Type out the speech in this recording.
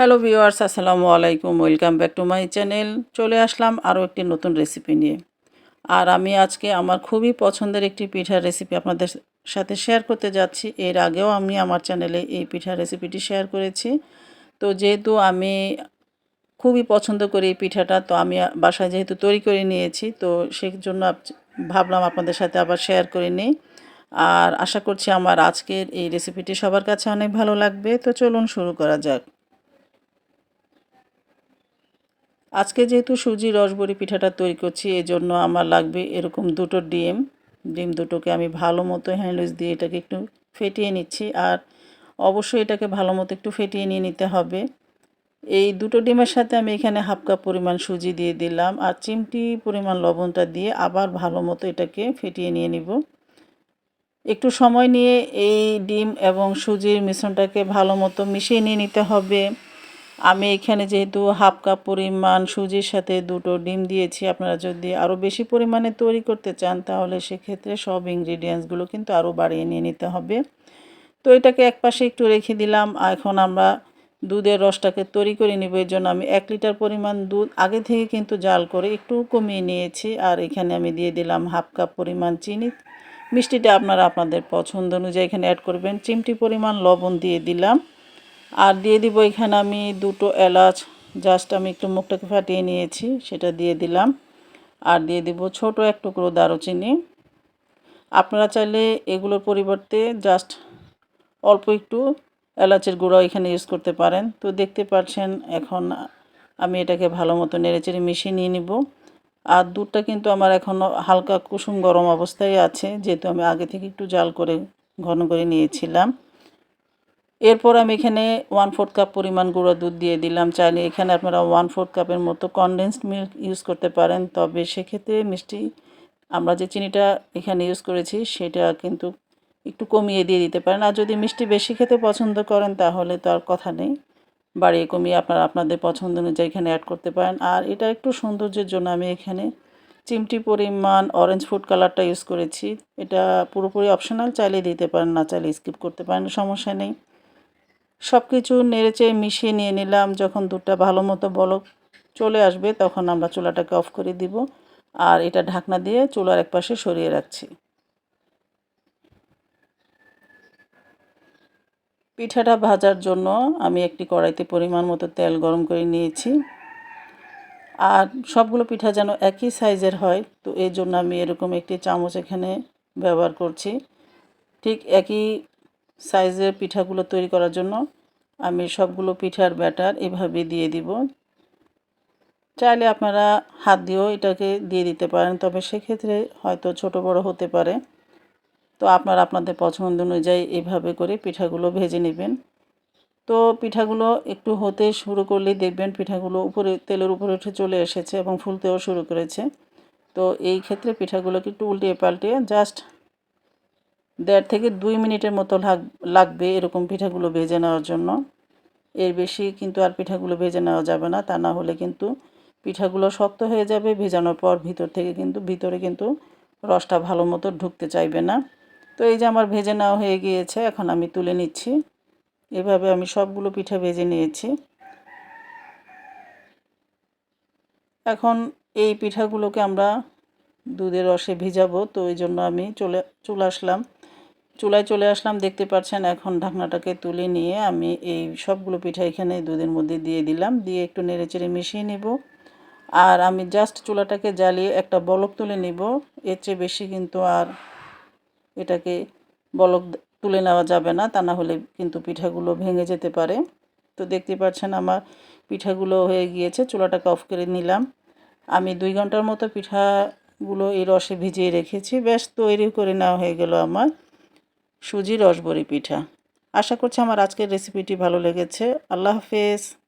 Hello viewers আসসালামু আলাইকুম welcome back to my channel চলে আসলাম আরও একটি নতুন রেসিপি নিয়ে। আর আমি আজকে আমার খুবই পছন্দের একটি পিঠার রেসিপি আপনাদের সাথে শেয়ার করতে যাচ্ছি। এর আগেও আমি আমার চ্যানেলে এই পিঠার রেসিপিটি শেয়ার করেছি। তো যেহেতু আমি খুবই পছন্দ করি এই পিঠাটা, তো আমি বাসায় যেহেতু তৈরি করে নিয়েছি, তো সেই জন্য ভাবলাম আপনাদের সাথে আবার শেয়ার করে নিই। আর আশা করছি আমার আজকের এই রেসিপিটি সবার কাছে অনেক ভালো লাগবে। তো চলুন শুরু করা যাক। আজকে যেহেতু সুজি রসবড়ি পিঠাটা তৈরি করছি এই জন্য আমার লাগবে এরকম দুটো ডিম। ডিম দুটোকে আমি ভালো মতো হ্যান্ডউইচ দিয়ে এটাকে একটু ফেটিয়ে নিচ্ছি, আর অবশ্যই এটাকে ভালো মতো একটু ফেটিয়ে নিয়ে নিতে হবে। এই দুটো ডিমের সাথে আমি এখানে হাফ কাপ পরিমাণ সুজি দিয়ে দিলাম, আর চিমটি পরিমাণ লবণটা দিয়ে আবার ভালো মতো এটাকে ফেটিয়ে নিয়ে নিব। একটু সময় নিয়ে এই ডিম এবং সুজির মিশ্রণটাকে ভালো মতো মিশিয়ে নিয়ে নিতে হবে। আমি এখানে যেহেতু হাফ কাপ পরিমাণ সুজির সাথে দুটো ডিম দিয়েছি, আপনারা যদি আরও বেশি পরিমাণে তৈরি করতে চান, তাহলে সেক্ষেত্রে সব ইনগ্রিডিয়েন্টসগুলো কিন্তু আরও বাড়িয়ে নিয়ে নিতে হবে। তো এটাকে এক পাশে একটু রেখে দিলাম। এখন আমরা দুধের রসটাকে তৈরি করে নিব। এর জন্য আমি এক লিটার পরিমাণ দুধ আগে থেকে কিন্তু জাল করে একটু কমিয়ে নিয়েছি। আর এখানে আমি দিয়ে দিলাম হাফ কাপ পরিমাণ চিনি। মিষ্টিটা আপনারা আপনাদের পছন্দ অনুযায়ী এখানে অ্যাড করবেন। চিমটি পরিমাণ লবণ দিয়ে দিলাম। আর দিয়ে দিব এখানে আমি দুটো এলাচ। জাস্ট আমি একটু মুখটাকে ফাটিয়ে নিয়েছি, সেটা দিয়ে দিলাম। আর দিয়ে দিব ছোট এক টুকরো দারুচিনি। আপনারা চাইলে এগুলোর পরিবর্তে জাস্ট অল্প একটু এলাচের গুঁড়ো এখানে ইউজ করতে পারেন। তো দেখতে পাচ্ছেন, এখন আমি এটাকে ভালো মতো নেড়েচেড়ে মিশিয়ে নিয়ে নিব। আর দুধটা কিন্তু আমার এখনও হালকা কুসুম গরম অবস্থায় আছে, যেহেতু আমি আগে থেকে একটু জাল করে ঘন করে নিয়েছিলাম। এরপর আমি এখানে ওয়ান ফোর্থ কাপ পরিমাণ গুঁড়ো দুধ দিয়ে দিলাম। চাইলে এখানে আপনারা ওয়ান ফোর্থ কাপের মতো কনডেন্সড মিল্ক ইউজ করতে পারেন। তবে সেক্ষেত্রে মিষ্টি, আমরা যে চিনিটা এখানে ইউজ করেছি, সেটা কিন্তু একটু কমিয়ে দিয়ে দিতে পারেন। আর যদি মিষ্টি বেশি খেতে পছন্দ করেন, তাহলে তো আর কথা নেই। বাড়িয়ে কমিয়ে আপনারা আপনাদের পছন্দ অনুযায়ী এখানে অ্যাড করতে পারেন। আর এটা একটু সৌন্দর্যের জন্য আমি এখানে চিমটি পরিমাণ অরেঞ্জ ফুড কালারটা ইউজ করেছি। এটা পুরোপুরি অপশনাল চাইলে দিতে পারেন, না চাইলে স্কিপ করতে পারেন, সমস্যা নেই। সব কিছু নেড়েচেড়ে মিশিয়ে নিয়ে নিলাম। যখন দুধটা ভালো মতো বলক চলে আসবে, তখন আমরা চুলাটাকে অফ করে দিব আর এটা ঢাকনা দিয়ে চুলার এক পাশে সরিয়ে রাখছি। পিঠাটা ভাজার জন্য আমি একটি কড়াইতে পরিমাণ মতো তেল গরম করে নিয়েছি। আর সবগুলো পিঠা যেন একই সাইজের হয়, তো এই জন্য আমি এরকম একটি চামচ এখানে ব্যবহার করছি। ঠিক একই সাইজের পিঠাগুলো তৈরি করার জন্য আমি সবগুলো পিঠার ব্যাটার এভাবে দিয়ে দিব। চাইলে আপনারা হাত দিয়েও এটাকে দিয়ে দিতে পারেন, তবে সেক্ষেত্রে হয়তো ছোট বড় হতে পারে। তো আপনারা আপনাদের পছন্দ অনুযায়ী এভাবে করে পিঠাগুলো ভেজে নেবেন। তো পিঠাগুলো একটু হতে শুরু করলেই দেখবেন পিঠাগুলো উপরে, তেলের উপরে উঠে চলে এসেছে এবং ফুলতেও শুরু করেছে। তো এই ক্ষেত্রে পিঠাগুলোকে একটু উল্টিয়ে পাল্টিয়ে জাস্ট দেড় থেকে দুই মিনিটের মতো লাগবে এরকম পিঠাগুলো ভেজে নেওয়ার জন্য। এর বেশি কিন্তু আর পিঠাগুলো ভেজে নেওয়া যাবে না, তা না হলে কিন্তু পিঠাগুলো শক্ত হয়ে যাবে, ভেজানোর পর ভিতর থেকে কিন্তু, ভিতরে কিন্তু রসটা ভালো মতো ঢুকতে চাইবে না। তো এই যে আমার ভেজে নেওয়া হয়ে গিয়েছে, এখন আমি তুলে নিচ্ছি। এভাবে আমি সবগুলো পিঠা ভেজে নিয়েছি। এখন এই পিঠাগুলোকে আমরা দুধের রসে ভিজাবো, তো এই জন্য আমি চলে চলে আসলাম। চুলায় চলে আসলাম, দেখতে পাচ্ছেন এখন ঢাকনাটাকে তুলে নিয়ে আমি এই সবগুলো পিঠা এখানে দুধের মধ্যে দিয়ে দিলাম, দিয়ে একটু নেড়েচেড়ে মিশিয়ে নেব। আর আমি জাস্ট চুলাটাকে জ্বালিয়ে একটা বলক তুলে নিব, এর চেয়ে বেশি কিন্তু আর এটাকে বলক তুলে নেওয়া যাবে না, তা না হলে কিন্তু পিঠাগুলো ভেঙে যেতে পারে। তো দেখতে পাচ্ছেন আমার পিঠাগুলো হয়ে গিয়েছে, চুলাটাকে অফ করে নিলাম। আমি দুই ঘণ্টার মতো পিঠাগুলো এই রসে ভিজিয়ে রেখেছি বেশ তৈরি করে নেওয়া হয়ে গেল আমার। সুজি রসবরি পিঠা। আশা করছি আমার আজকের রেসিপিটি ভালো লেগেছে। আল্লাহ হাফেজ।